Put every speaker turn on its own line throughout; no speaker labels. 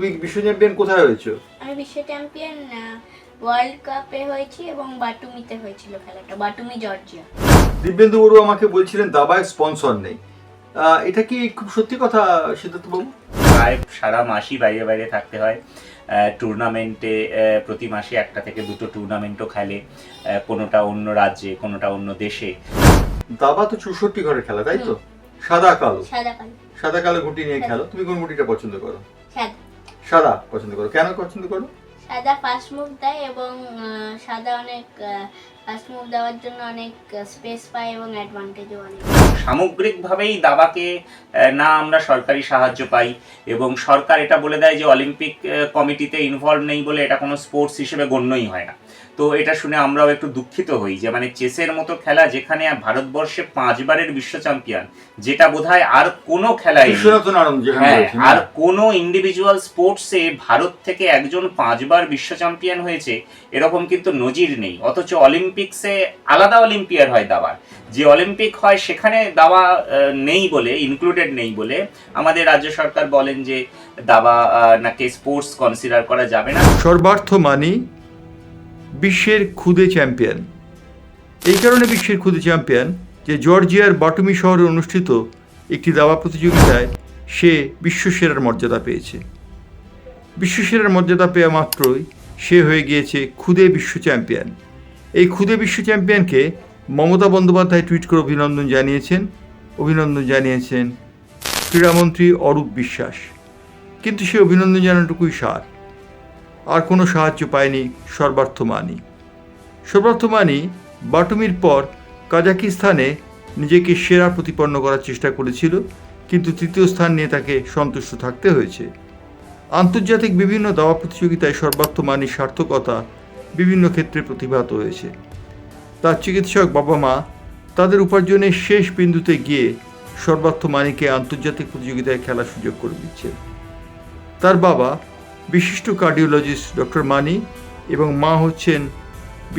তুমি বিশ্ব চ্যাম্পিয়ন কোথায় হয়েছো?
আমি বিশ্ব চ্যাম্পিয়ন ওয়ার্ল্ড কাপে হয়েছি এবং বাটুমিতে হয়েছিল খেলাটা বাটুমি জর্জিয়া।
দিব্যেন্দু বড়ুয়া আমাকে বলছিলেন দাবায় স্পন্সর নেই। আহ, এটা কি খুব সত্যি কথা সিদ্ধার্থ বাবু?
প্রায় সারা মাসই বাইরে বাইরে থাকতে হয়। টুর্নামেন্টে প্রতি মাসে একটা থেকে দুটো টুর্নামেন্টও খেলে কোনোটা অন্য রাজ্যে কোনোটা অন্য দেশে।
দাবা তো চৌষট্টি ঘরের খেলা তাই তো? সাদা কালো।
সাদা কালো।
সাদা কালো গুটি নিয়ে খেলো। তুমি কোন গুটিটা পছন্দ করো?
সাদা।
সাদা পছন্দ করো। কেন পছন্দ করো?
সাদা ফাস্ট মুভ দেয় এবং সাদা অনেক ফাস্ট মুভ দেওয়ার জন্য অনেক স্পেস পায় এবং অ্যাডভান্টেজও অনেক।
সামগ্রিকভাবেই দাবাকে না আমরা সরকারি সাহায্য পাই এবং সরকার এটা বলে দেয় যে অলিম্পিক কমিটিতে ইনভলভ নেই বলে এটা কোনো স্পোর্টস হিসেবে গণ্যই হয় না। তো এটা শুনে আমরাও একটু দুঃখিত হই যে মানে চেসের মতো খেলা যেখানে ভারতবর্ষে পাঁচবারের বিশ্ব চ্যাম্পিয়ন যেটা বোধহয় আর কোনো খেলায় হ্যাঁ আর? কোনো ইন্ডিভিজুয়াল স্পোর্টসে ভারত থেকে একজন পাঁচবার বিশ্ব চ্যাম্পিয়ন হয়েছে এরকম কিন্তু নজির নেই। অথচ অলিম্পিক্সে আলাদা অলিম্পিয়ার হয় দাবার। যে অলিম্পিক হয় সেখানে দাবা আহ, নেই বলে ইনক্লুডেড নেই বলে আমাদের রাজ্য সরকার বলেন যে দাবা নাকি স্পোর্টস কনসিডার করা যাবে না।
সর্বার্থ মানি বিশ্বের খুদে চ্যাম্পিয়ন। এই কারণে বিশ্বের খুদে চ্যাম্পিয়ন যে জর্জিয়ার বাটুমি শহরে অনুষ্ঠিত একটি দাবা প্রতিযোগিতায় সে বিশ্বসেরার মর্যাদা পেয়েছে। বিশ্বসেরার মর্যাদা পেয়ে মাত্রই সে হয়ে গিয়েছে খুদে বিশ্ব চ্যাম্পিয়ন। এই খুদে বিশ্ব চ্যাম্পিয়নকে মমতা বন্দ্যোপাধ্যায় টুইট করে অভিনন্দন জানিয়েছেন। অভিনন্দন জানিয়েছেন ক্রীড়ামন্ত্রী অরূপ বিশ্বাস। কিন্তু সে অভিনন্দন জানানোটুকুই সার। আর কোনো সাহায্য পায়নি সর্বার্থ মানি সর্বার্থ মানি বাটুমির পর কাজাকিস্তানে নিজেকে সেরা প্রতিপন্ন করার চেষ্টা করেছিল, কিন্তু তৃতীয় স্থান নিয়ে তাকে সন্তুষ্ট থাকতে হয়েছে। আন্তর্জাতিক বিভিন্ন দাবা প্রতিযোগিতায় সর্বার্থ মানির সার্থকতা বিভিন্ন ক্ষেত্রে প্রতিভাত হয়েছে। তার চিকিৎসক বাবা মা তাদের উপার্জনের শেষ বিন্দুতে গিয়ে সর্বার্থ মানিকে আন্তর্জাতিক প্রতিযোগিতায় খেলার সুযোগ করে দিচ্ছে তার বাবা বিশিষ্ট কার্ডিওলজিস্ট ডক্টর মানি এবং মা হচ্ছেন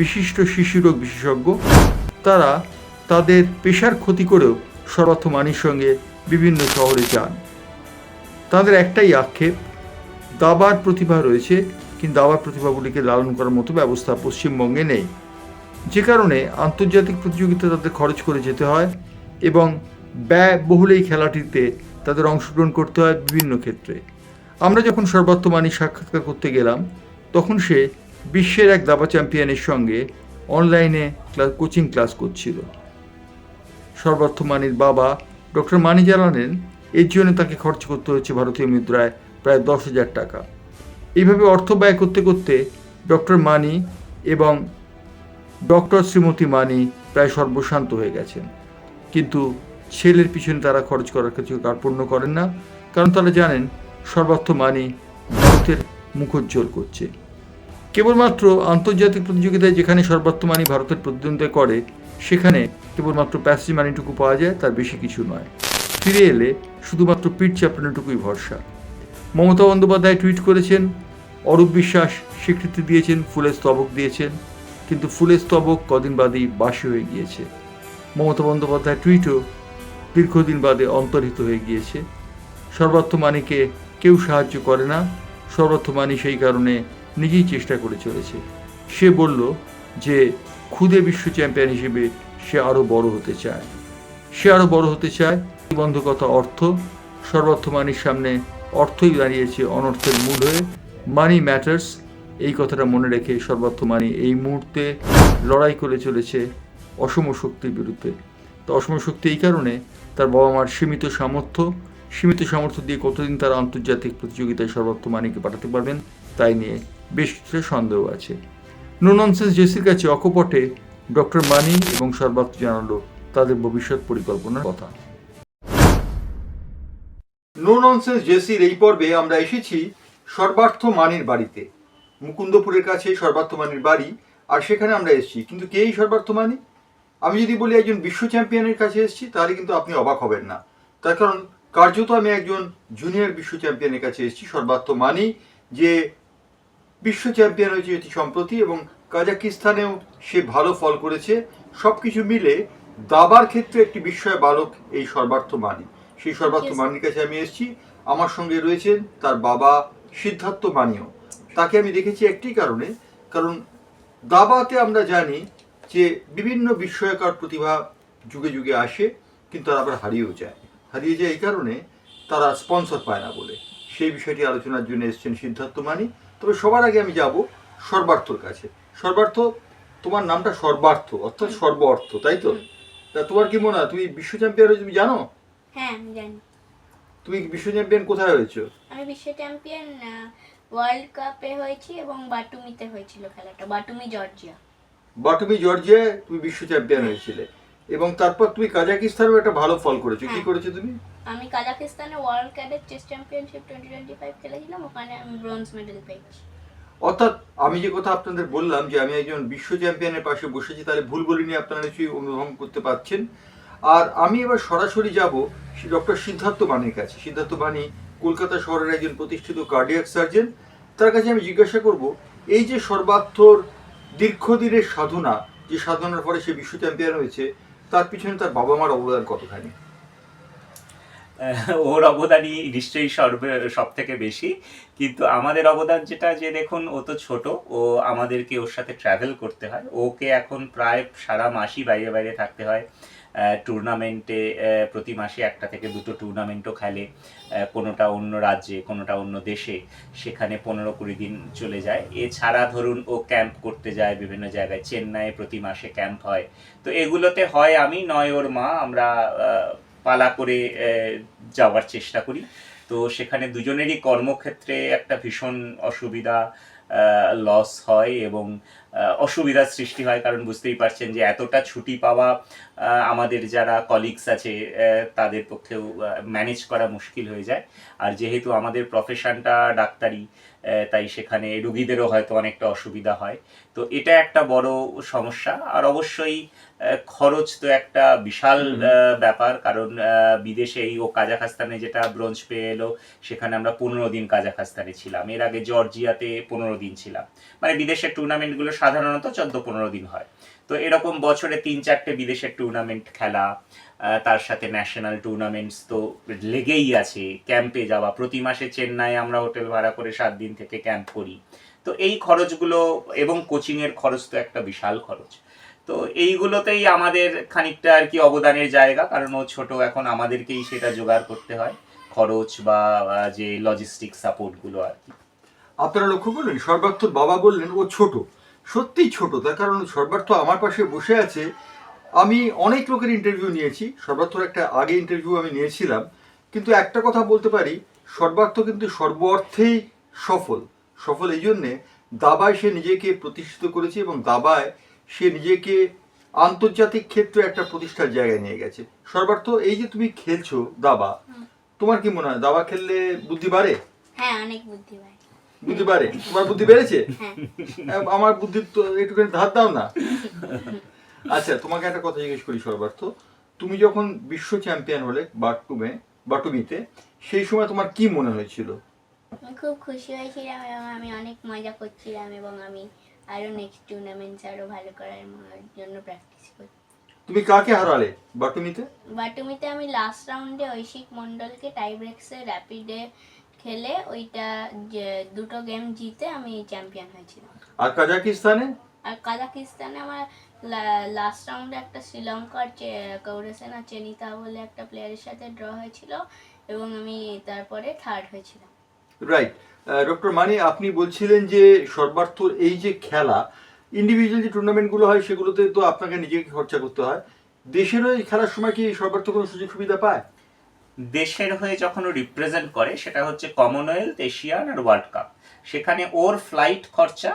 বিশিষ্ট শিশুরোগ বিশেষজ্ঞ। তারা তাদের পেশার ক্ষতি করেও সর্বার্থ মানির সঙ্গে বিভিন্ন শহরে যান। তাদের একটাই আক্ষেপ, দাবার প্রতিভা রয়েছে, কিন্তু দাবার প্রতিভাগুলিকে লালন করার মতো ব্যবস্থা পশ্চিমবঙ্গে নেই। যে কারণে আন্তর্জাতিক প্রতিযোগিতা তাদের খরচ করে যেতে হয় এবং ব্যয়বহুল এই খেলাটিতে তাদের অংশগ্রহণ করতে হয় বিভিন্ন ক্ষেত্রে। আমরা যখন সর্বাত্মমানী সাক্ষাৎকার করতে গেলাম, তখন সে বিশ্বের এক দাবা চ্যাম্পিয়নের সঙ্গে অনলাইনে ক্লাস কোচিং ক্লাস করছিল। সর্বার্থমানির বাবা ডক্টর মানি জানালেন এর জন্য তাকে খরচ করতে হচ্ছে ভারতীয় মুদ্রায় প্রায় দশ হাজার টাকা। এইভাবে অর্থ ব্যয় করতে করতে ডক্টর মানি এবং ডক্টর শ্রীমতী মানি প্রায় সর্বশান্ত হয়ে গেছেন। কিন্তু ছেলের পিছনে তারা খরচ করার কিছু কার্পণ্য করেন না, কারণ তারা জানেন সর্বার্থ মানি ভারতের মুখোজ্জ্বল করছে। কেবলমাত্র আন্তর্জাতিক প্রতিযোগিতায় যেখানে সর্বার্থ মানি ভারতের প্রতিদ্বন্দ্বিতা করে, সেখানে কেবলমাত্র প্যাসেজ মানিটুকু পাওয়া যায়, তার বেশি কিছু নয়। ফিরে এলে শুধুমাত্র পিঠ চাপড়ানোটুকুই ভরসা। মমতা বন্দ্যোপাধ্যায় টুইট করেছেন, অরূপ বিশ্বাস স্বীকৃতি দিয়েছেন, ফুলের স্তবক দিয়েছেন, কিন্তু ফুলের স্তবক কদিন বাদেই বাসি হয়ে গিয়েছে। মমতা বন্দ্যোপাধ্যায় টুইটও দীর্ঘদিন বাদে অন্তর্হিত হয়ে গিয়েছে। সর্বার্থ মানিকে কেউ সাহায্য করে না। সর্বার্থ মানি সেই কারণে নিজেই চেষ্টা করে চলেছে। সে বলল যে, খুদে বিশ্ব চ্যাম্পিয়ন হিসেবে সে আরও বড় হতে চায়। সে আরও বড় হতে চায় বন্ধকতা অর্থ। সর্বার্থ মানির সামনে অর্থই দাঁড়িয়েছে অনর্থের মূল হয়ে। মানি ম্যাটার্স এই কথাটা মনে রেখে সর্বার্থ মানি এই মুহূর্তে লড়াই করে চলেছে অসম শক্তির বিরুদ্ধে। তো অসম শক্তি এই কারণে তার বাবা মার সীমিত সামর্থ্য সীমিত সামর্থ্য দিয়ে কতদিন তারা আন্তর্জাতিক প্রতিযোগিতায় সর্বার্থ মানিকে পাঠাতে পারবেন, তাই নিয়ে বেশ কিছুটা সন্দেহ আছে। নো ননসেন্স জেসির কাছে অকপটে ডক্টর মানি এবং সর্বার্থ জানালো তাদের ভবিষ্যৎ পরিকল্পনার কথা। নো ননসেন্স জেসির এই পর্বে আমরা এসেছি সর্বার্থ মানির বাড়িতে। মুকুন্দপুরের কাছে সর্বার্থ মানির বাড়ি, আর সেখানে আমরা এসেছি। কিন্তু কে এই সর্বার্থ মানি? আমি যদি বলি একজন বিশ্ব চ্যাম্পিয়নের কাছে এসেছি, তাহলে কিন্তু আপনি অবাক হবেন না। তার কারণ কার্যত আমি একজন জুনিয়র বিশ্ব চ্যাম্পিয়নের কাছে এসেছি সর্বার্থ মানি যে বিশ্ব চ্যাম্পিয়ন হয়েছে এটি সম্প্রতি এবং কাজাকিস্তানেও সে ভালো ফল করেছে। সব কিছু মিলে দাবার ক্ষেত্রে একটি বিস্ময় বালক এই সর্বার্থ মানি। সেই সর্বার্থ. মানির কাছে আমি এসেছি। আমার সঙ্গে রয়েছেন তার বাবা সিদ্ধার্থ মানিও। তাকে আমি দেখেছি একটি কারণে কারণ দাবাতে আমরা জানি যে বিভিন্ন বিস্ময়কর প্রতিভা যুগে যুগে আসে কিন্তু তারা আবার হারিয়েও যায়। হারিয়ে যায় এই কারণে তারা স্পন্সর পায় না বলে। সেই বিষয়টি আলোচনার জন্য এসেছেন সিদ্ধার্থ মানি। তবে সবার আগে আমি যাব সর্বার্থর কাছে। সর্বার্থ তোমার নামটা সর্বার্থ অর্থাৎ সর্ব অর্থ তাই তো? তা তোমার কি মনে হয় তুমি বিশ্ব চ্যাম্পিয়ন তুমি জানো?
হ্যাঁ আমি জানি।
তুমি বিশ্ব চ্যাম্পিয়ন কোথায় হয়েছো?
আমি বিশ্ব চ্যাম্পিয়ন ওয়ার্ল্ড কাপে হয়েছি এবং বাটুমিতে হয়েছিল খেলাটা বাটুমি জর্জিয়া।
বাটুমি জর্জিয়ায় তুমি বিশ্ব চ্যাম্পিয়ন হয়েছিলে। এবং তারপর তুমি কাজাকিস্তানেও একটা ভালো ফল করেছ। কি
হ্যাঁ।
করেছ তুমি?
আমি কাজাকিস্তানে world cadet chess championship twenty twenty five খেলেছিলাম ওখানে আমি ব্রোঞ্জ মেডেল পেয়েছি।
অর্থাৎ আমি যে কথা আপনাদের বললাম যে আমি একজন বিশ্ব চ্যাম্পিয়নের পাশে বসেছি তাহলে ভুল বলিনি আপনারা নিশ্চয়ই অনুভব করতে পারছেন। আর আমি এবার সরাসরি যাব ডক্টর সিদ্ধার্থ বাণীর কাছে। সিদ্ধার্থ বাণী কলকাতা শহরের একজন প্রতিষ্ঠিত কার্ডিয়াক সার্জন তার কাছে আমি জিজ্ঞাসা করব এই যে সর্বার্থর দীর্ঘদিনের সাধনা যে সাধনার পরে সে বিশ্ব চ্যাম্পিয়ন হয়েছে তার পিছনে তার বাবা মার অবদান কতখানি?
ওর অবদানই নিশ্চয়ই সর্ব সব থেকে বেশি। কিন্তু আমাদের অবদান যেটা, যে দেখুন, ও তো ছোট, ও আমাদেরকে ওর সাথে ট্রাভেল করতে হয়। ওকে এখন প্রায় সারা মাসই বাইরে বাইরে থাকতে হয়। টুর্নামেন্টে প্রতি মাসে একটা থেকে দুটো টুর্নামেন্টও খেলে কোনোটা অন্য রাজ্যে, কোনোটা অন্য দেশে, সেখানে পনেরো কুড়ি দিন চলে যায়। এছাড়া ধরুন ও ক্যাম্প করতে যায় বিভিন্ন জায়গায়। চেন্নাইয়ে প্রতি মাসে ক্যাম্প হয়। তো এগুলোতে হয় আমি, নয় ওর মা, আমরা পালা করে যাওয়ার চেষ্টা করি। তো সেখানে দুজনেরই কর্মক্ষেত্রে একটা ভীষণ অসুবিধা লস হয় এবং অসুবিধার সৃষ্টি হয়। কারণ বুঝতেই পারছেন যে এতটা ছুটি পাওয়া আমাদের যারা কলিগস আছে তাদের পক্ষেও ম্যানেজ করা মুশকিল হয়ে যায়। আর যেহেতু আমাদের প্রফেশনটা ডাক্তারি তাই সেখানে রুগীদেরও হয়তো অনেকটা অসুবিধা হয়। তো এটা একটা বড় সমস্যা। আর অবশ্যই খরচ তো একটা বিশাল ব্যাপার। কারণ বিদেশে এই ও কাজাখাস্তানে যেটা ব্রোঞ্জ পেয়ে এলো সেখানে আমরা পনেরো দিন কাজাখাস্তানে ছিলাম। এর আগে জর্জিয়াতে পনেরো দিন ছিলাম। মানে বিদেশের টুর্নামেন্টগুলো সাধারণত চোদ্দ পনেরো দিন হয়। তো এরকম বছরে তিন চারটে বিদেশের টুর্নামেন্ট খেলা তার সাথে ন্যাশনাল টুর্নামেন্টস তো লেগেই আছে ক্যাম্পে যাওয়া। প্রতি মাসে চেন্নাই আমরা হোটেল ভাড়া করে সাত দিন থেকে ক্যাম্প করি। তো এই খরচগুলো এবং কোচিংয়ের খরচ তো একটা বিশাল খরচ। তো এইগুলোতেই আমাদের খানিকটা আর কি অবদানের জায়গা, কারণ ও ছোট, এখন আমাদেরকেই সেটা জোগাড় করতে হয়, খরচ বা যে লজিস্টিক সাপোর্টগুলো আর কি।
আপনারা লক্ষ্য করলেন সর্বার্থর বাবা বললেন ও ছোট। সত্যিই ছোট তার কারণ সর্বার্থ আমার পাশে বসে আছে। আমি অনেক লোকের ইন্টারভিউ নিয়েছি সর্বার্থর একটা আগে ইন্টারভিউ আমি নিয়েছিলাম। কিন্তু একটা কথা বলতে পারি সর্বার্থ কিন্তু সর্ব অর্থেই সফল। সফল এই জন্যে দাবায় সে নিজেকে প্রতিষ্ঠিত করেছে এবং দাবায় সে নিজেকে আন্তর্জাতিক ক্ষেত্রে একটা প্রতিষ্ঠার জায়গায় নিয়ে গেছে। সর্বার্থ এই যে তুমি খেলছো দাবা তোমার কি মনে হয় দাবা খেললে বুদ্ধি বাড়ে?
হ্যাঁ অনেক বুদ্ধি ভাই
বুদ্ধি বাড়ে তোমার বুদ্ধি বেড়েছে?
হ্যাঁ।
আমার বুদ্ধি তো একটুখানি ধার দাও না। আচ্ছা তোমাকে একটা কথা জিজ্ঞেস করি সর্বার্থ। তুমি যখন বিশ্ব চ্যাম্পিয়ন হলে বাটুমে বাটুমিতে সেই সময় তোমার কি মনে হয়েছিল?
আমি খুব খুশি হয়েছিলাম এবং আমি অনেক মজা করছিলাম এবং আমি আরও নেক্সট টুর্নামেন্টস আরও ভালো করার জন্য প্র্যাকটিস করছি।
তুমি কাকে হারালে? বাটুমিতে?
বাটুমিতে আমি লাস্ট রাউন্ডে ঐশিক মণ্ডলকে টাইব্রেক্সে র্যাপিডে খেলে ওইটা যে দুটো গেম জিতে আমি চ্যাম্পিয়ন হয়েছিলাম।
আর কাজাকিস্তানে?
আর কাজাকিস্তানে আমার লাস্ট রাউন্ডে একটা শ্রীলঙ্কার কৌরেসেনা চেনিতা বলে একটা প্লেয়ারের সাথে ড্র হয়েছিল এবং আমি তারপরে থার্ড হয়েছিলাম।
রাইট ডক্টর মানি আপনি বলছিলেন যে সর্বার্থ এই যে খেলা ইন্ডিভিজুয়াল যে টুর্নামেন্টগুলো হয় সেগুলোতে তো আপনাকে নিজেকে খরচা করতে হয়। দেশেরও এই খেলার সময় কি সর্বার্থ কোনো সুযোগ সুবিধা পায়?
দেশের হয়ে যখন ও রিপ্রেজেন্ট করে সেটা হচ্ছে কমনওয়েলথ এশিয়ান আর ওয়ার্ল্ড কাপ সেখানে ওর ফ্লাইট খরচা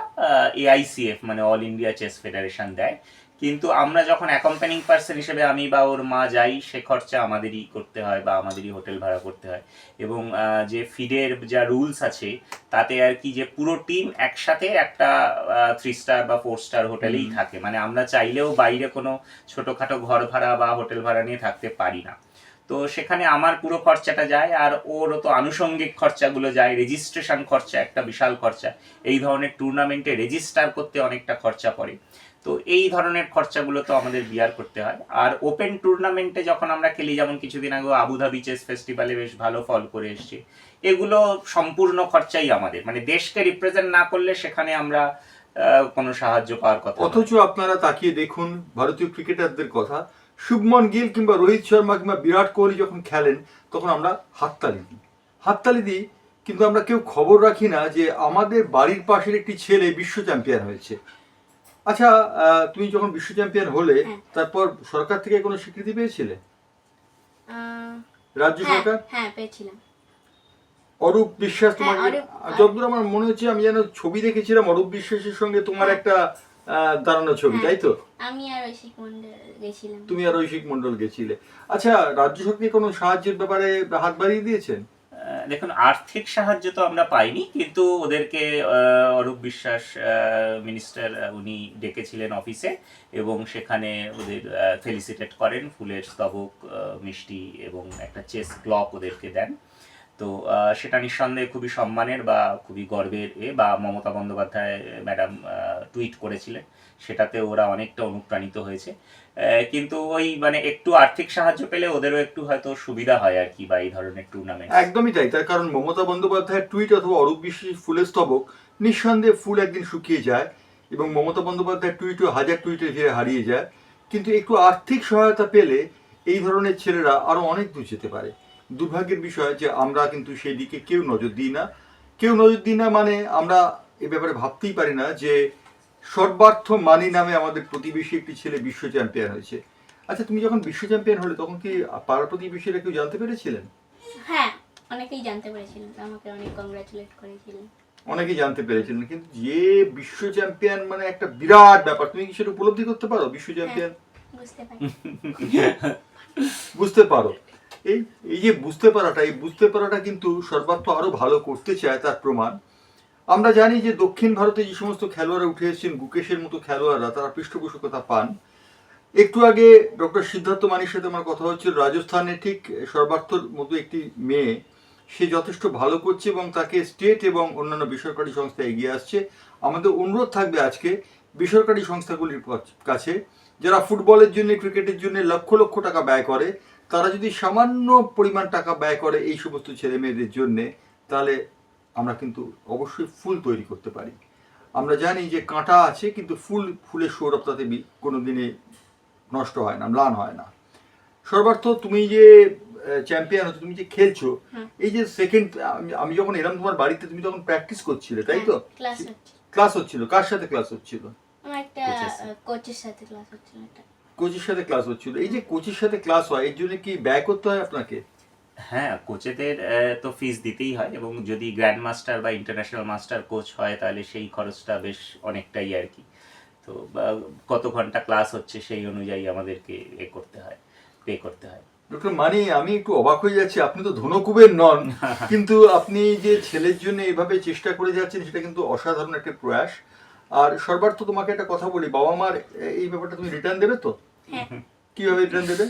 এআইসিএফ মানে অল ইন্ডিয়া চেস ফেডারেশন দেয়। কিন্তু আমরা যখন অ্যাকম্পানিং পার্সন হিসেবে আমি বা ওর মা যাই সে খরচা আমাদেরই করতে হয় বা আমাদেরই হোটেল ভাড়া করতে হয়। এবং যে ফিডের যা রুলস আছে তাতে আর কি যে পুরো টিম একসাথে একটা থ্রি স্টার বা ফোর স্টার হোটেলেই থাকে। মানে আমরা চাইলেও বাইরে কোনো ছোটোখাটো ঘর ভাড়া বা হোটেল ভাড়া নিয়ে থাকতে পারি না। তো সেখানে আমার পুরো খরচাটা যায় আর ওর তো আনুষঙ্গিক খরচাগুলো যায় রেজিস্ট্রেশন খরচা একটা বিশাল খরচা। এই ধরনের টুর্নামেন্টে রেজিস্টার করতে অনেকটা খরচা পড়ে। তো এই ধরনের খরচাগুলো তো আমাদের বিয়ার করতে হয়। আর ওপেন টুর্নামেন্টে যখন আমরা খেলি, যেমন কিছুদিন আগে আবুধাবি চেস ফেস্টিভ্যালে বেশ ভালো ফল করে এসছে। এগুলো সম্পূর্ণ খরচাই আমাদের। মানে দেশকে রিপ্রেজেন্ট না করলে সেখানে আমরা কোনো সাহায্য পাওয়ার কথা
অথচ আপনারা তাকিয়ে দেখুন, ভারতীয় ক্রিকেটারদের কথা শুভমন গিল কিংবা রোহিত শর্মা কিংবা বিরাট কোহলি যখন খেলেন তখন আমরা হাততালি দিই। হাততালি দিই কিন্তু আমরা কেউ খবর রাখি না যে আমাদের বাড়ির পাশের একটি ছেলে বিশ্ব চ্যাম্পিয়ন হয়েছে। আচ্ছা তুমি যখন বিশ্ব চ্যাম্পিয়ন হলে
হ্যাঁ।
তারপর সরকার থেকে কোনো স্বীকৃতি পেয়েছিলে? রাজ্য
হ্যাঁ
সরকার?
হ্যাঁ পেয়েছিলাম।
অরূপ বিশ্বাস তোমার
হ্যাঁ,
যতদূর আমার মনে হচ্ছে আমি যেন ছবি দেখেছিলাম অরূপ বিশ্বাসের সঙ্গে তোমার একটা দাঁড়ানো ছবি
হ্যাঁ।
তাই তো
আমি আর ঐশিক মন্ডল গেছিলাম।
তুমি আর ঐশিক মন্ডল গেছিলে। আচ্ছা রাজ্য সরকার কোনো সাহায্যের ব্যাপারে হাত বাড়িয়ে দিয়েছেন?
দেখুন আর্থিক সাহায্য তো আমরা পাইনি কিন্তু ওদেরকে অরূপ বিশ্বাস মিনিস্টার উনি ডেকেছিলেন অফিসে এবং সেখানে ওদের ফেলিসিটেট করেন ফুলের স্তবক মিষ্টি এবং একটা চেস ক্লক ওদেরকে দেন। তো সেটা নিঃসন্দেহে খুবই সম্মানের বা খুবই গর্বের এ, বা মমতা বন্দ্যোপাধ্যায় ম্যাডাম টুইট করেছিলেন। সেটাতে ওরা অনেকটা অনুপ্রাণিত হয়েছে। কিন্তু ওই মানে একটু আর্থিক সাহায্য পেলে ওদেরও একটু হয়তো সুবিধা হয় আর কি, বা এই ধরনের টুর্নামেন্ট
একদমই তাই। তার কারণ মমতা বন্দ্যোপাধ্যায়ের টুইট অথবা অরূপ বিশ্বাসের ফুলের স্তবক নিঃসন্দেহে ফুল একদিন শুকিয়ে যায় এবং মমতা বন্দ্যোপাধ্যায়ের টুইটও হাজার টুইটের ঘিরে হারিয়ে যায়। কিন্তু একটু আর্থিক সহায়তা পেলে এই ধরনের ছেলেরা আরও অনেক দূর যেতে পারে। দুর্ভাগ্যের বিষয় যে আমরা কিন্তু সেই দিকে কেউ নজর দিই না। কেউ নজর দিই না মানে আমরা এ ব্যাপারে ভাবতেই পারি না যে সর্বার্থ মানি নামে আমাদের প্রতিবেশী একটি ছেলে বিশ্ব চ্যাম্পিয়ন হয়েছে। আচ্ছা তুমি যখন বিশ্ব চ্যাম্পিয়ন হলে তখন কি পাড়া প্রতিবেশীরা কেউ জানতে পেরেছিলেন?
হ্যাঁ অনেকেই জানতে পেরেছিলেন। আমাকে অনেক কংগ্রাচুলেট করেছিলেন।
অনেকেই জানতে পেরেছিলেন কিন্তু যে বিশ্ব চ্যাম্পিয়ন মানে একটা বিরাট ব্যাপার। তুমি কি সেটা উপলব্ধি করতে পারো বিশ্ব চ্যাম্পিয়ন?
বুঝতে
বুঝতে পারো। এই এই যে বুঝতে পারাটা, এই বুঝতে পারাটা কিন্তু সর্বাত্ম আরও ভালো করতে চায় তার প্রমাণ। আমরা জানি যে দক্ষিণ ভারতে যে সমস্ত খেলোয়াড়রা উঠে এসেছেন, গুকেশের মতো খেলোয়াড়রা, তারা পৃষ্ঠপোষকতা পান। একটু আগে ডক্টর সিদ্ধার্থ মানির সাথে আমার কথা হচ্ছিল, রাজস্থানে ঠিক সর্বার্থর মতো একটি মেয়ে, সে যথেষ্ট ভালো করছে এবং তাকে স্টেট এবং অন্যান্য বেসরকারি সংস্থা এগিয়ে আসছে। আমাদের অনুরোধ থাকবে আজকে বেসরকারি সংস্থাগুলির কাছে, যারা ফুটবলের জন্য, ক্রিকেটের জন্য লক্ষ লক্ষ টাকা ব্যয় করে তারা যদি সামান্য পরিমাণ টাকা ব্যয় করে এই সমস্ত ছেলে মেয়েদের জন্যে তাহলে আমরা কিন্তু অবশ্যই ফুল তৈরি করতে পারি। আমরা জানি যে কাঁটা আছে কিন্তু ফুল ফুলের সৌরভ তাতে কোনো দিনে নষ্ট হয় না ম্লান হয় না। সর্বার্থ তুমি যে চ্যাম্পিয়ন হচ্ছে তুমি যে খেলছো এই যে সেকেন্ড আমি যখন এলাম তোমার বাড়িতে তুমি তখন প্র্যাকটিস করছিলে তাই তো?
ক্লাস
হচ্ছিল। কার সাথে ক্লাস হচ্ছিল?
আমার একটা কোচের সাথে। ক্লাস হচ্ছিল
কোচের সাথে ক্লাস হচ্ছিল। এই যে কোচের সাথে ক্লাস হয় এর জন্য কি ব্যয় করতে হয় আপনাকে?
হ্যাঁ কোচেদের তো ফিস দিতেই হয় এবং যদি গ্র্যান্ড মাস্টার বা ইন্টারন্যাশনাল মাস্টার কোচ হয় তাহলে সেই খরচটা বেশ অনেকটাই আর কি। তো কত ঘণ্টা ক্লাস হচ্ছে সেই অনুযায়ী আমাদেরকে এ করতে হয় পে করতে হয়।
ডক্টর মানি আমি একটু অবাক হয়ে যাচ্ছি আপনি তো ধনকুবের নন। কিন্তু আপনি যে ছেলের জন্য এভাবে চেষ্টা করে যাচ্ছেন সেটা কিন্তু অসাধারণ একটা প্রয়াস। আর সর্বার্থ তোমাকে একটা কথা বলি বাবা মার এই ব্যাপারটা তুমি রিটার্ন দেবে তো? কীভাবে রিটার্ন দেবে?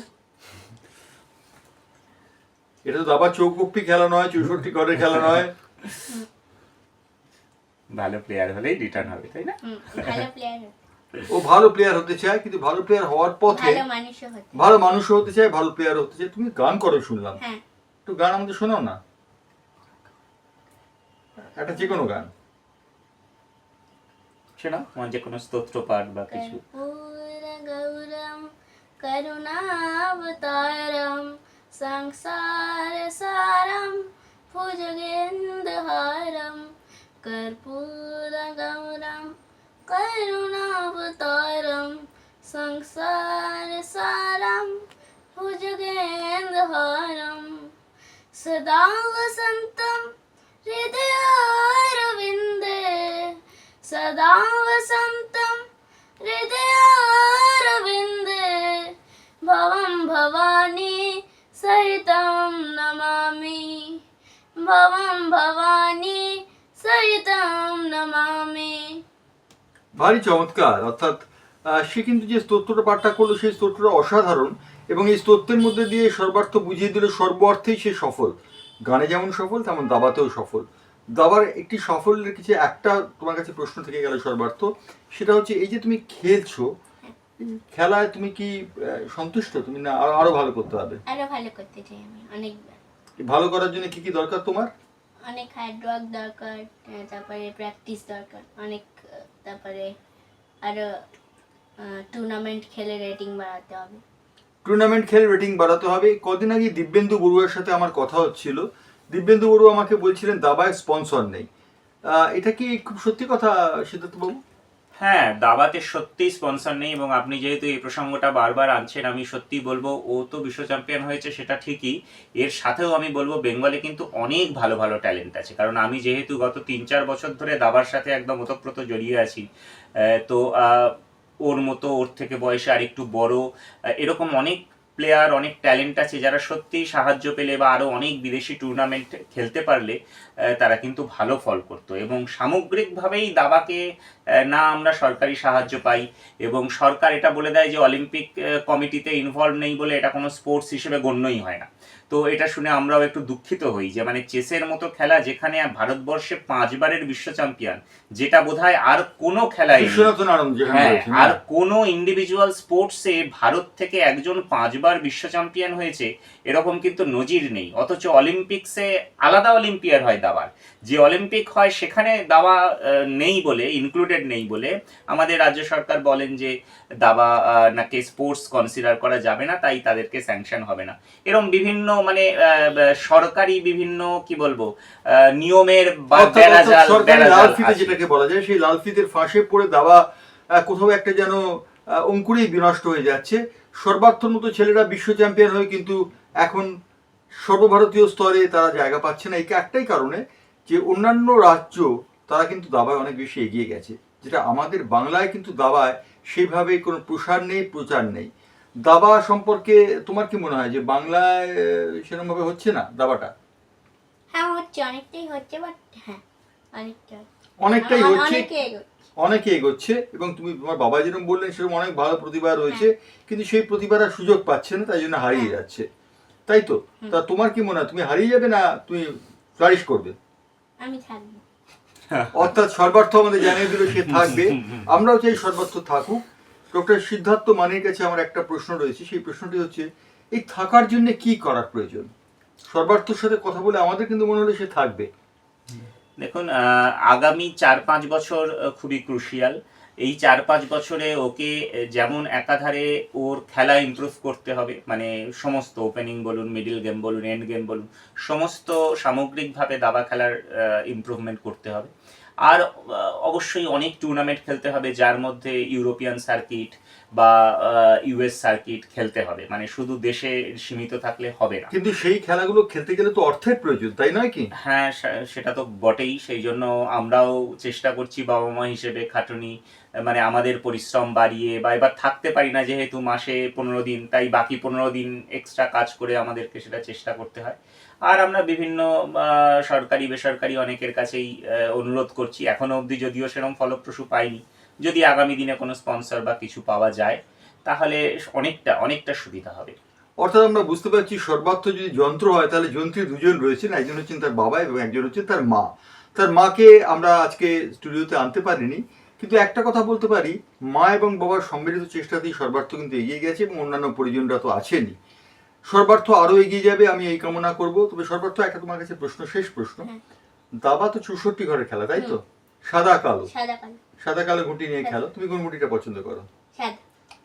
এটা তো দাবা চৌকুপ্পি খেলা নয় চৌষট্টি ঘরের খেলা নয়।
ভালো প্লেয়ার হলেই রিটার্ন হবে তাই না?
ভালো প্লেয়ার
ও ভালো প্লেয়ার হতে চায় কিন্তু ভালো প্লেয়ার হওয়ার পথে
ভালো মানুষও হতে
ভালো চায় ভালো প্লেয়ার হতে চায়। তুমি গান করো শুনলাম।
হ্যাঁ।
একটু গান আমাদের শোনাও না। একটা যে কোনো গান।
শোনো আমার যে কোনো স্তোত্র পাঠ বা কিছু।
कर्पूरगौरं करुणावतारं संसारसारं भुजगेन्दुहारं कर्पूरगौरं करुणावतारं संसारसारं भुजगेन्दुहारं सदा वसन्तं हृदयारविन्दे सदा वसन्तं ভবানী সহিতম নমামি ভবম ভবানী সহিতম নমামি
ভারী চমৎকার, অর্থাৎ সে কিন্তু যে স্তোত্রটা পাঠটা করল, সেই স্তোত্রটা অসাধারণ এবং এই স্তোত্রের মধ্যে দিয়ে সর্বার্থ বুঝিয়ে দিল সর্ব অর্থেই সে সফল। গানে যেমন সফল, তেমন দাবাতেও সফল। দাবার একটি সাফল্যের কিছু একটা তোমার কাছে প্রশ্ন থেকে গেল সর্বার্থ, সেটা হচ্ছে এই যে তুমি খেলছো খেলায় তুমি কি সন্তুষ্ট? তুমি না আরও আরও ভালো করতে হবে
আরও ভালো করতে চাই আমি অনেক
ভালো করার জন্য কি কি দরকার তোমার?
অনেক হার্ড ওয়ার্ক দরকার তারপরে প্র্যাকটিস দরকার অনেক তারপরে আরও টুর্নামেন্ট খেলে রেটিং বাড়াতে হবে।
টুর্নামেন্ট খেলে রেটিং বাড়াতে হবে। কদিন আগে দিব্যেন্দু বড়ুয়ার সাথে আমার কথা হচ্ছিল। দিব্যেন্দু বড়ুয়া আমাকে বলছিলেন দাবায় স্পন্সর নেই। এটা কি খুব সত্যি কথা সিদ্ধার্থ বাবু
হ্যাঁ দাবাতে সত্যিই স্পন্সর নেই এবং আপনি যেহেতু এই প্রসঙ্গটা বারবার আনছেন, আমি সত্যি বলব, ও তো বিশ্ব চ্যাম্পিয়ন হয়েছে, সেটা ঠিকই। এর সাথেও আমি বলব, বেঙ্গলে কিন্তু অনেক ভালো ভালো ট্যালেন্ট আছে। কারণ আমি যেহেতু গত তিন চার বছর ধরে দাবার সাথে একদম ওতপ্রোত জড়িয়ে আছি তো ওর মতো, ওর থেকে বয়সে আর একটু বড় এরকম অনেক প্লেয়ার অনেক ট্যালেন্ট আছে যারা সত্যিই সাহায্য পেলে বা আরও অনেক বিদেশি টুর্নামেন্ট খেলতে পারলে তারা কিন্তু ভালো ফল করতো এবং সামগ্রিকভাবেই দাবাকে না আমরা সরকারি সাহায্য পাই এবং সরকার এটা বলে দেয় যে অলিম্পিক কমিটিতে ইনভলভ নেই বলে এটা কোনো স্পোর্টস হিসেবে গণ্যই হয় না। তো এটা শুনে আমরাও একটু দুঃখিত হই যে মানে চেসের মতো খেলা যেখানে ভারতবর্ষে পাঁচবারের বিশ্ব চ্যাম্পিয়ন যেটা বোধহয় আর কোনো খেলায়
যেখানে
হ্যাঁ আর
হ্যাঁ।
কোনো ইন্ডিভিজুয়াল স্পোর্টসে ভারত থেকে একজন পাঁচবার বিশ্ব চ্যাম্পিয়ন হয়েছে এরকম কিন্তু নজির নেই। অথচ অলিম্পিক্সে আলাদা অলিম্পিয়ার হয় দাবার যে অলিম্পিক হয় সেখানে দাবা নেই বলে ইনক্লুডেড নেই বলে। আমাদের রাজ্য সরকার বলেন যে দাবা নাকি স্পোর্টস কনসিডার করা যাবে না তাই তাদেরকে স্যাংশন হবে না। এরকম বিভিন্ন মানে সরকারি বিভিন্ন কি বলব নিয়মের বা
লাল ফিতে যেটাকে বলা যায় সেই লাল ফিতের ফাঁসে পড়ে দাবা কোথাও একটা যেন অঙ্কুরেই বিনষ্ট হয়ে যাচ্ছে। সর্বার্থর মতো ছেলেরা বিশ্ব চ্যাম্পিয়ন হয়ে কিন্তু এখন সর্বভারতীয় স্তরে তারা জায়গা পাচ্ছে না। এই একটাই কারণে যে অন্যান্য রাজ্য তারা কিন্তু দাবায় অনেক বেশি এগিয়ে গেছে। যেটা আমাদের বাংলায় কিন্তু দাবায় সেইভাবে কোনো প্রসার নেই প্রচার নেই। দাবা সম্পর্কে তোমার কি মনে হয় যে বাংলায় সেরকমভাবে হচ্ছে না দাবাটা?
হ্যাঁ হচ্ছে অনেকটাই হচ্ছে বাট হ্যাঁ অনেকটা
অনেকটাই হচ্ছে
অনেকে এগোচ্ছে।
এবং তুমি তোমার বাবা যেরকম বললেন সেরকম অনেক ভালো প্রতিভা রয়েছে কিন্তু সেই প্রতিভার আর সুযোগ পাচ্ছে না তাই জন্য হারিয়ে
হ্যাঁ।
যাচ্ছে। তাই তো? তা তোমার কি মনে হয় তুমি হারিয়ে যাবে না তুমি ফ্লারিশ করবে?
আমি থাকব।
অর্থাৎ সর্বার্থ আমাদের জানিয়ে দিল সে থাকবে। আমরাও চাই সর্বার্থ থাকুক। ডক্টর সিদ্ধার্থ মানির কাছে আমার একটা প্রশ্ন রয়েছে। সেই প্রশ্নটি হচ্ছে এই থাকার জন্য কি করার প্রয়োজন? সর্বার্থর সাথে কথা বলে আমাদের কিন্তু মনে হলো সে থাকবে।
দেখুন আহ, আগামী চার পাঁচ বছর খুবই ক্রুশিয়াল এই চার পাঁচ বছরে ওকে যেমন একাধারে ওর খেলা ইমপ্রুভ করতে হবে মানে সমস্ত ওপেনিং বলুন মিডিল গেম বলুন এন্ড গেম বলুন, সমস্ত সামগ্রিকভাবে দাবা খেলার ইমপ্রুভমেন্ট করতে হবে। আর অবশ্যই অনেক টুর্নামেন্ট খেলতে হবে যার মধ্যে ইউরোপিয়ান সার্কিট বা ইউএস সার্কিট খেলতে হবে। মানে শুধু দেশে সীমিত থাকলে হবে না।
কিন্তু সেই খেলাগুলো খেলতে গেলে তো অর্থের প্রয়োজন তাই নয় কি?
হ্যাঁ সেটা তো বটেই। সেই জন্য আমরাও চেষ্টা করছি বাবা মা হিসেবে খাটুনি মানে আমাদের পরিশ্রম বাড়িয়ে বা এবার থাকতে পারি না যেহেতু মাসে পনেরো দিন তাই বাকি পনেরো দিন এক্সট্রা কাজ করে আমাদেরকে সেটা চেষ্টা করতে হয়। আর আমরা বিভিন্ন সরকারি, বেসরকারি অনেকের কাছেই অনুরোধ করছি। এখনও অবধি যদিও সেরকম ফলপ্রসূ পাইনি। যদি আগামী দিনে কোনো স্পন্সর বা কিছু পাওয়া যায়, তাহলে অনেকটা অনেকটা সুবিধা হবে।
অর্থাৎ আমরা বুঝতে পারছি সর্বার্থ যদি যন্ত্র হয়, তাহলে যন্ত্রী দুজন রয়েছেন। একজন হচ্ছেন তার বাবা এবং একজন হচ্ছেন তার মা। তার মাকে আমরা আজকে স্টুডিওতে আনতে পারিনি। কিন্তু একটা কথা বলতে পারি, মা এবং বাবার সম্মিলিত চেষ্টাতেই সর্বার্থ কিন্তু এগিয়ে গেছে এবং অন্যান্য পরিজনরা তো আছেনই। সর্বার্থ আরও এগিয়ে যাবে আমি এই কামনা করব। তবে সর্বার্থ একটা তোমার কাছে প্রশ্ন শেষ প্রশ্ন।
হ্যাঁ।
দাবা তো চৌষট্টি ঘরের খেলা তাই তো? সাদা কালো?
সাদা কালো।
ঘুঁটি নিয়ে খেলো। তুমি কোন ঘুঁটিটা পছন্দ করো?
সাদা।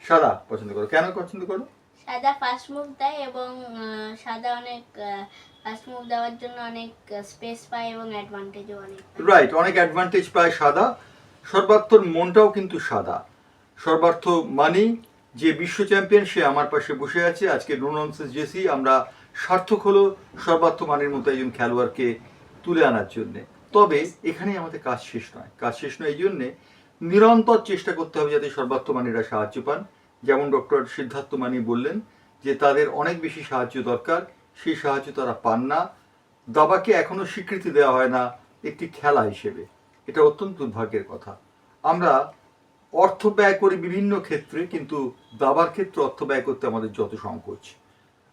সাদা পছন্দ করো। কেন পছন্দ করো?
সাদা ফার্স্ট মুভ দেয় এবং সাদা অনেক ফার্স্ট মুভ দেওয়ার জন্য অনেক স্পেস পায় এবং অ্যাডভান্টেজও অনেক
রাইট অনেক অ্যাডভান্টেজ পায় সাদা। সর্বার্থর মনটাও কিন্তু সাদা। সর্বার্থ মানি যে বিশ্ব চ্যাম্পিয়ন, সে আমার পাশে বসে আছে। আজকে নোনসেস জেসি, আমরা সার্থক হলো সর্বার্থ মানির মতো একজন খেলোয়াড়কে তুলে আনার জন্য। তবে এখানেই আমাদের কাজ শেষ নয়। কাজ শেষ নয় এই জন্যে নিরন্তর চেষ্টা করতে হবে যাতে সর্বার্থ মানিরা সাহায্য পান। যেমন ডক্টর সিদ্ধার্থ মানি বললেন যে তাদের অনেক বেশি সাহায্য দরকার, সেই সাহায্য তারা পান না। দাবাকে এখনও স্বীকৃতি দেওয়া হয় না একটি খেলা হিসেবে। এটা অত্যন্ত দুর্ভাগ্যের কথা। আমরা অর্থ ব্যয় করি বিভিন্ন ক্ষেত্রে কিন্তু দাবার ক্ষেত্রে অর্থ ব্যয় করতে আমাদের যত সংকোচ।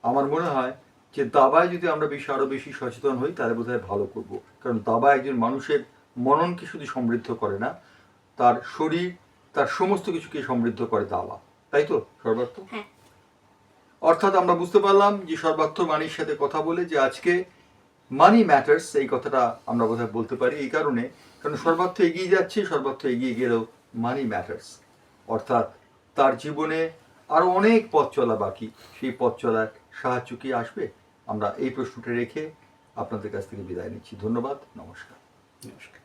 আমার মনে হয় যে দাবায় যদি আমরা বেশি আরও বেশি সচেতন হই তাহলে বোধহয় ভালো করব। কারণ দাবা একজন মানুষের মননকে শুধু সমৃদ্ধ করে না তার শরীর তার সমস্ত কিছুকে সমৃদ্ধ করে দাবা। তাই তো সর্বার্থ?
হ্যাঁ।
অর্থাৎ আমরা বুঝতে পারলাম যে সর্বার্থ মানির সাথে কথা বলে যে আজকে মানি ম্যাটার্স এই কথাটা আমরা বোধহয় বলতে পারি এই কারণে। কারণ সর্বার্থ এগিয়ে যাচ্ছে সর্বার্থ এগিয়ে গেলেও মানি ম্যাটার্স অর্থাৎ তার জীবনে আরও অনেক পথ চলা বাকি। সেই পথ চলার সাহায্য কি আসবে? আমরা এই প্রশ্নটা রেখে আপনাদের কাছ থেকে বিদায় নিচ্ছি। ধন্যবাদ, নমস্কার।
নমস্কার।